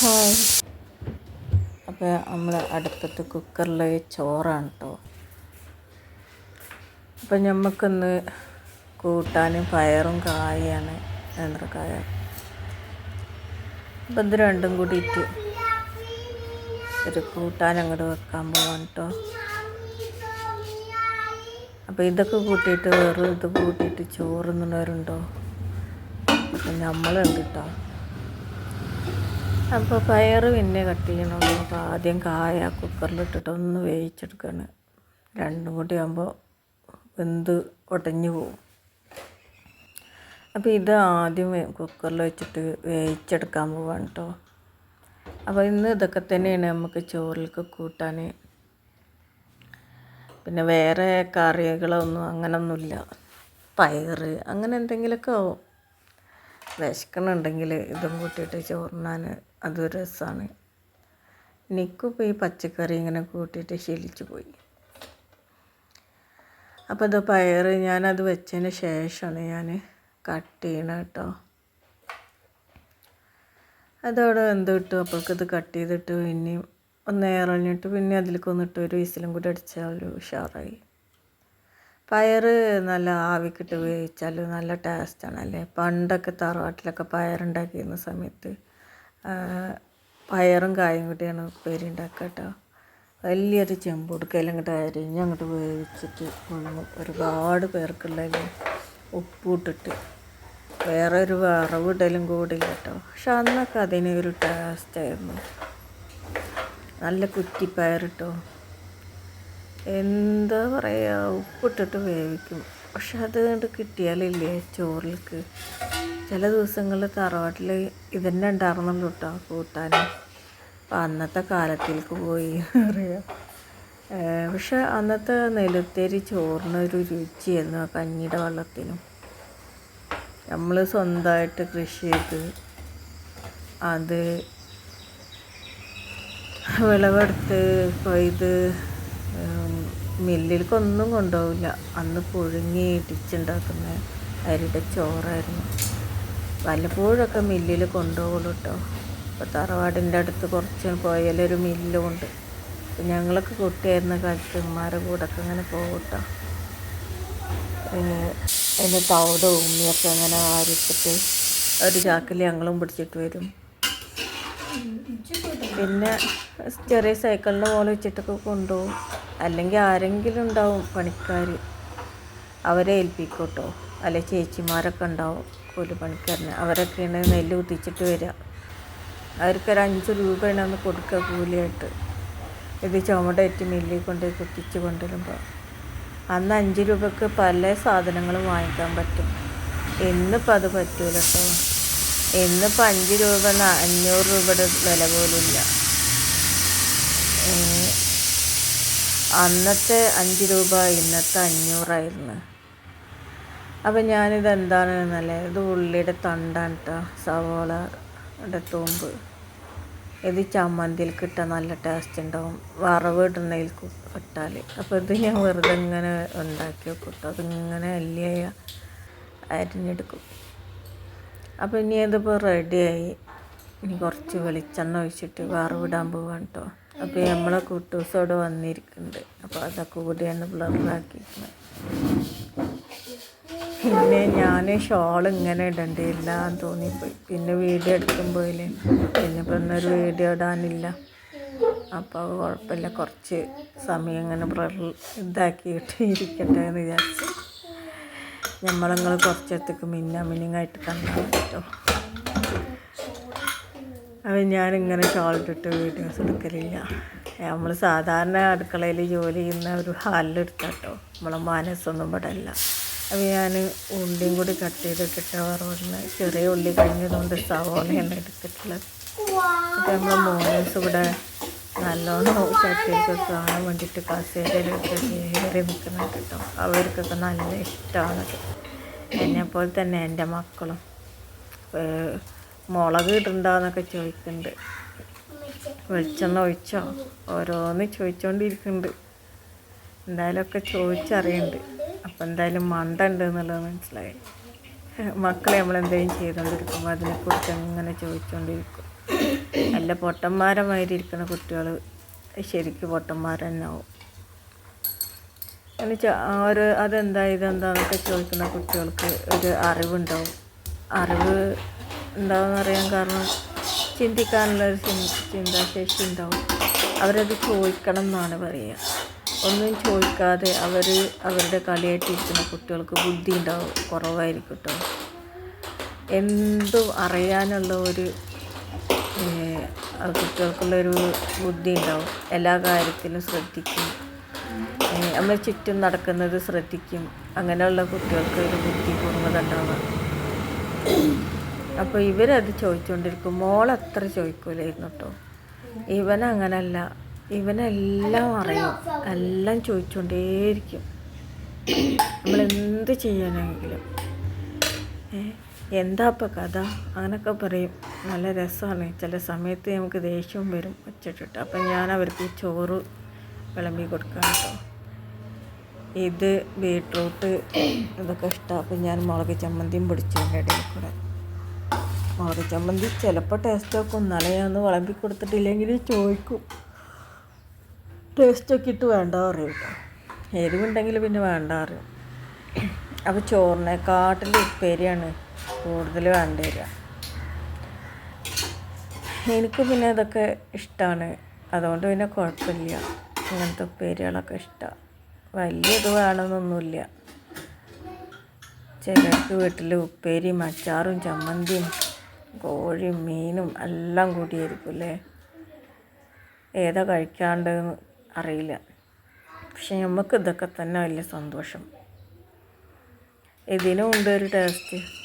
Hi. അപ്പോൾ നമ്മൾ അടുപ്പത്ത് കുക്കറിൽ ചോറാണ് കേട്ടോ അപ്പം ഞമ്മക്കൊന്ന് കൂട്ടാനും പയറും കായാണ് നേന്ത്രക്കായ അപ്പം ഇത് രണ്ടും കൂടിയിട്ട് ഒരു കൂട്ടാൻ അങ്ങോട്ട് വെക്കാൻ പോവാണ് കേട്ടോ അപ്പോൾ ഇതൊക്കെ കൂട്ടിയിട്ട് വെറും ഇത് കൂട്ടിയിട്ട് ചോറ് തിന്നുന്നവരുണ്ടോ അപ്പം നമ്മളുണ്ട് കേട്ടോ അപ്പോൾ പയർ പിന്നെ കട്ട് ചെയ്യണമല്ലോ അപ്പോൾ ആദ്യം കായ കുക്കറിലിട്ടിട്ട് ഒന്ന് വേവിച്ചെടുക്കുകയാണ് രണ്ടും കൂടി ആകുമ്പോൾ വെന്ത് ഉടഞ്ഞു പോവും. അപ്പോൾ ഇത് ആദ്യം കുക്കറിൽ വെച്ചിട്ട് വേവിച്ചെടുക്കാൻ പോവാണ് കേട്ടോ അപ്പോൾ ഇന്ന് ഇതൊക്കെ തന്നെയാണ് നമുക്ക് ചോറിലേക്ക് കൂട്ടാൻ പിന്നെ വേറെ കറികളൊന്നും അങ്ങനൊന്നുമില്ല. പയർ അങ്ങനെ എന്തെങ്കിലുമൊക്കെ ആവും. വിശക്കണുണ്ടെങ്കിൽ ഇതും കൂട്ടിയിട്ട് ചോറിനാൻ അതൊരു രസമാണ് എനിക്കിപ്പോൾ ഈ പച്ചക്കറി ഇങ്ങനെ കൂട്ടിയിട്ട് ശീലിച്ചു പോയി. അപ്പോൾ ഇത് പയർ ഞാനത് വെച്ചതിന് ശേഷമാണ് ഞാൻ കട്ട് ചെയ്യണം കേട്ടോ അതവിടെ എന്ത് കിട്ടും അപ്പോഴേക്ക് ഇത് കട്ട് ചെയ്തിട്ട്. പിന്നെയും ഒന്ന് ഏറഞ്ഞിട്ട് പിന്നെ അതിലേക്ക് ഒന്നിട്ട് ഒരു വിസിലും കൂടി അടിച്ചാൽ ഉഷാറായി. പയർ നല്ല ആവിക്കിട്ട് വേവിച്ചാൽ നല്ല ടേസ്റ്റാണ് അല്ലേ പണ്ടൊക്കെ തറവാട്ടിലൊക്കെ പയറുണ്ടാക്കിയിരുന്ന സമയത്ത് പയറും കായും കൂട്ടിയാണ് ഉപ്പേരി ഉണ്ടാക്കുക കേട്ടോ. വലിയൊരു ചെമ്പ് കൊടുക്കലും അങ്ങോട്ട് അരിഞ്ഞ് അങ്ങോട്ട് വേവിച്ചിട്ട് കൊണ്ടുവന്നു ഒരുപാട് പേർക്കുള്ളതിൽ ഉപ്പിട്ടിട്ട് വേറെ ഒരു വറവിടലും കൂടില്ല കേട്ടോ. പക്ഷെ അന്നൊക്കെ അതിന് ഒരു ടേസ്റ്റായിരുന്നു നല്ല കുറ്റിപ്പയർ കേട്ടോ എന്താ പറയുക ഉപ്പിട്ടിട്ട് വേവിക്കും. പക്ഷെ അത് കണ്ട് കിട്ടിയാലില്ലേ ചോറിലേക്ക് ചില ദിവസങ്ങളിൽ തറവാട്ടിൽ ഇതന്നെ ഉണ്ടായിരുന്നുള്ളൂ കേട്ടോ കൂട്ടാൻ. അപ്പം അന്നത്തെ കാലത്തിലേക്ക് പോയി അറിയാം പക്ഷെ അന്നത്തെ നെലുത്തേരി ചോറിനൊരു രുചിയായിരുന്നു ആ കഞ്ഞിയുടെ വെള്ളത്തിനും. നമ്മൾ സ്വന്തമായിട്ട് കൃഷി ചെയ്ത് അത് വിളവെടുത്ത് കൊയ്ത് മില്ലിലേക്കൊന്നും കൊണ്ടുപോകില്ല അന്ന് പുഴുങ്ങി ഇടിച്ചുണ്ടാക്കുന്ന അരിയുടെ ചോറായിരുന്നു. വല്ലപ്പോഴൊക്കെ മില്ലിൽ കൊണ്ടുപോകുള്ളൂ കേട്ടോ ഇപ്പോൾ തറവാടിന്റെ അടുത്ത് കുറച്ച് പോയാലൊരു മില്ലുമുണ്ട് ഞങ്ങളൊക്കെ കുട്ടിയായിരുന്ന കാലത്ത് ഉമ്മാരെ ഒക്കെ ഇങ്ങനെ പോകും കേട്ടോ അതിന്റെ തവിടും ഉമ്മിയൊക്കെ അങ്ങനെ ആരിച്ചിട്ട് ഒരു ചാക്കിൽ ഞങ്ങളും പിടിച്ചിട്ട് വരും. പിന്നെ ചെറിയ സൈക്കിളിന്റെ പോലെ വെച്ചിട്ടൊക്കെ കൊണ്ടുപോകും. അല്ലെങ്കിൽ ആരെങ്കിലും ഉണ്ടാവും പണിക്കാർ അവരെ ഏൽപ്പിക്കും കേട്ടോ അല്ലെ ചേച്ചിമാരൊക്കെ ഉണ്ടാവും. കൂലിപ്പണിക്കാരന് അവരൊക്കെയാണ് നെല്ല് കുത്തിച്ചിട്ട് വരിക. അവർക്കൊരു അഞ്ച് രൂപയാണ് അന്ന് കൊടുക്കുക കൂലിയായിട്ട്. ഇത് ചുമടേറ്റ് മില്ലിൽ കൊണ്ട് കുത്തിച്ച് കൊണ്ടുവരുമ്പോൾ. അന്ന് അഞ്ച് രൂപക്ക് പല സാധനങ്ങളും വാങ്ങിക്കാൻ പറ്റും. ഇന്നിപ്പോൾ അത് പറ്റൂല കേട്ടോ. ഇന്നിപ്പോൾ അഞ്ച് രൂപ അഞ്ഞൂറ് രൂപയുടെ വില പോലുമില്ല അന്നത്തെ അഞ്ച് രൂപ ഇന്നത്തെ അഞ്ഞൂറായിരുന്നു. അപ്പം ഞാനിത് എന്താണെന്നല്ലേ ഇത് ഉള്ളിയുടെ തണ്ടാണ് കേട്ടോ സവോളയുടെ തൂമ്പ്. ഇത് ചമ്മന്തിയിൽ കിട്ടാൻ നല്ല ടേസ്റ്റ് ഉണ്ടാവും. വറവ് ഇടുന്നതിൽ ഇട്ടാൽ അപ്പോൾ ഇത് ഞാൻ വെറുതെ ഇങ്ങനെ ഉണ്ടാക്കി വെക്കും കേട്ടോ അതിങ്ങനെ അല്ലിയായ അരിഞ്ഞെടുക്കും. അപ്പോൾ ഇനി ഇതിപ്പോൾ റെഡിയായി ഇനി കുറച്ച് വെളിച്ചെണ്ണ ഒഴിച്ചിട്ട് വറവിടാൻ പോവാണ് കേട്ടോ അപ്പോൾ നമ്മളെ കുട്ടൂസോട് വന്നിരിക്കുന്നുണ്ട്. അപ്പോൾ അതൊക്കെ കൂടിയാണ് ബ്ലറാക്കിയിരിക്കുന്നത് പിന്നെ ഞാൻ ഷോൾ ഇങ്ങനെ ഇടണ്ടില്ല എന്ന് തോന്നിപ്പോയി. പിന്നെ വീഡിയോ എടുക്കുമ്പോൾ പിന്നെ ഇപ്പം ഇന്നൊരു വീഡിയോ ഇടാനില്ല. അപ്പോൾ കുഴപ്പമില്ല. കുറച്ച് സമയം ഇങ്ങനെ ഇതാക്കിയിട്ട് ഇരിക്കട്ടെ എന്ന് വിചാരിച്ചു. നമ്മളങ്ങൾ കുറച്ചത്തേക്ക് മിന്ന മിനിങ്ങായിട്ട് കണ്ടാൽ കേട്ടോ അപ്പം ഞാനിങ്ങനെ ഷോൾ ഇട്ടിട്ട് വീഡിയോസ് എടുക്കലില്ല. നമ്മൾ സാധാരണ അടുക്കളയിൽ ജോലി ചെയ്യുന്ന ഒരു ഹാലിലെടുത്താട്ടോ നമ്മളെ മനസ്സൊന്നും ഇവിടെ അല്ല അപ്പോൾ ഞാൻ ഉള്ളിയും കൂടി കട്ട് ചെയ്തിട്ടിട്ട് വറവിടുന്ന ചെറിയ ഉള്ളി കഴിഞ്ഞതുകൊണ്ട് സവോളയാണ് എടുത്തിട്ടുള്ളത്. അപ്പോൾ നമ്മൾ ഇവിടെ നല്ലോണം ചട്ടിയൊക്കെ കാണാൻ വേണ്ടിയിട്ട് കസേരയിലൊക്കെ കയറി നിൽക്കുന്നുണ്ട് കേട്ടോ. അവർക്കൊക്കെ നല്ല ഇഷ്ടമാണത് എന്നെപ്പോലെ തന്നെ എന്റെ മക്കളും മുളക് ഇടണ്ടെന്നൊക്കെ ചോദിക്കുന്നുണ്ട്. വെളിച്ചെണ്ണ ഒഴിച്ചോ? ഓരോന്ന് ചോദിച്ചുകൊണ്ടിരിക്കുന്നുണ്ട് എന്തായാലും ഒക്കെ ചോദിച്ചറിയുന്നുണ്ട്. അപ്പം എന്തായാലും മണ്ട എന്നുള്ളത് മനസ്സിലായി. മക്കളെ നമ്മൾ എന്തെങ്കിലും ചെയ്തുകൊണ്ടിരിക്കുമ്പോൾ അതിനെക്കുറിച്ച് അങ്ങനെ ചോദിച്ചുകൊണ്ടിരിക്കും നല്ല പൊട്ടന്മാരെ മാതിരി ഇരിക്കുന്ന കുട്ടികൾ ശരിക്കും പൊട്ടന്മാർ തന്നെ ആവും എന്നുവെച്ചാൽ ഒരു അതെന്താ ഇതെന്താന്നൊക്കെ ചോദിക്കുന്ന കുട്ടികൾക്ക് ഒരു അറിവുണ്ടാവും. അറിവ് ഉണ്ടാവുമെന്ന് അറിയാൻ കാരണം ചിന്തിക്കാനുള്ളൊരു ഒരു ചിന്താശേഷി ഉണ്ടാവും. അവരത് ചോദിക്കണം എന്നാണ് പറയുക ഒന്നും ചോദിക്കാതെ അവർ അവരുടെ കളിയായിട്ടിരിക്കുന്ന കുട്ടികൾക്ക് ബുദ്ധി ഉണ്ടാവും കുറവായിരിക്കും കേട്ടോ എന്തും അറിയാനുള്ള ഒരു കുട്ടികൾക്കുള്ളൊരു ബുദ്ധി ഉണ്ടാവും. എല്ലാ കാര്യത്തിലും ശ്രദ്ധിക്കും. നമ്മൾ ചുറ്റും നടക്കുന്നത് ശ്രദ്ധിക്കും. അങ്ങനെയുള്ള കുട്ടികൾക്ക് ഒരു ബുദ്ധി പൂർണത ഉണ്ടാവാം അപ്പോൾ ഇവരത് ചോദിച്ചുകൊണ്ടിരിക്കും മോൾ അത്ര ചോദിക്കൂലായിരുന്നു കേട്ടോ ഇവൻ അങ്ങനല്ല ഇവനെല്ലാം അറിയും. എല്ലാം ചോദിച്ചുകൊണ്ടേയിരിക്കും നമ്മൾ എന്ത് ചെയ്യാനെങ്കിലും എന്താ ഇപ്പം കഥ? അങ്ങനൊക്കെ പറയും. നല്ല രസമാണ്. ചില സമയത്ത് നമുക്ക് ദേഷ്യവും വരും ഒച്ചിട്ടിട്ട് അപ്പം ഞാൻ അവർക്ക് ചോറ് വിളമ്പി കൊടുക്കാം കേട്ടോ. ഇത് ബീട്രൂട്ട് ഇതൊക്കെ ഇഷ്ടമാണ് അപ്പം ഞാൻ മുളക് ചമ്മന്തിയും പൊടിച്ചതിന്റെ ഇടയിൽ കൂടെ. മുളക് ചമ്മന്തി ചിലപ്പോൾ ടേസ്റ്റ് ഒക്കെ ഒന്നാലേ ഞാൻ ഒന്ന് വിളമ്പി കൊടുത്തിട്ടില്ലെങ്കിൽ ചോദിക്കും. ടേസ്റ്റൊക്കെ ഇട്ട് വേണ്ട പറയും എരിവുണ്ടെങ്കിൽ പിന്നെ വേണ്ട പറയും. അപ്പോൾ ചോറിനെക്കാട്ടിൽ ഉപ്പേരിയാണ് കൂടുതൽ വേണ്ട വരിക. എനിക്ക് പിന്നെ ഇതൊക്കെ ഇഷ്ടമാണ് അതുകൊണ്ട് പിന്നെ കുഴപ്പമില്ല. ഇങ്ങനത്തെ ഉപ്പേരികളൊക്കെ ഇഷ്ടമാണ് വലിയ ഇത് വേണമെന്നൊന്നുമില്ല. ചിലർക്ക് വീട്ടിൽ ഉപ്പേരിയും അച്ചാറും ചമ്മന്തിയും കോഴിയും മീനും എല്ലാം കൂടിയായിരിക്കും അല്ലേ? ഏതാ കഴിക്കാണ്ട് അറിയില്ല. പക്ഷെ നമുക്ക് ഇതൊക്കെ തന്നെ വലിയ സന്തോഷം. ഇതിനും ഉണ്ട് ഒരു ടേസ്റ്റ്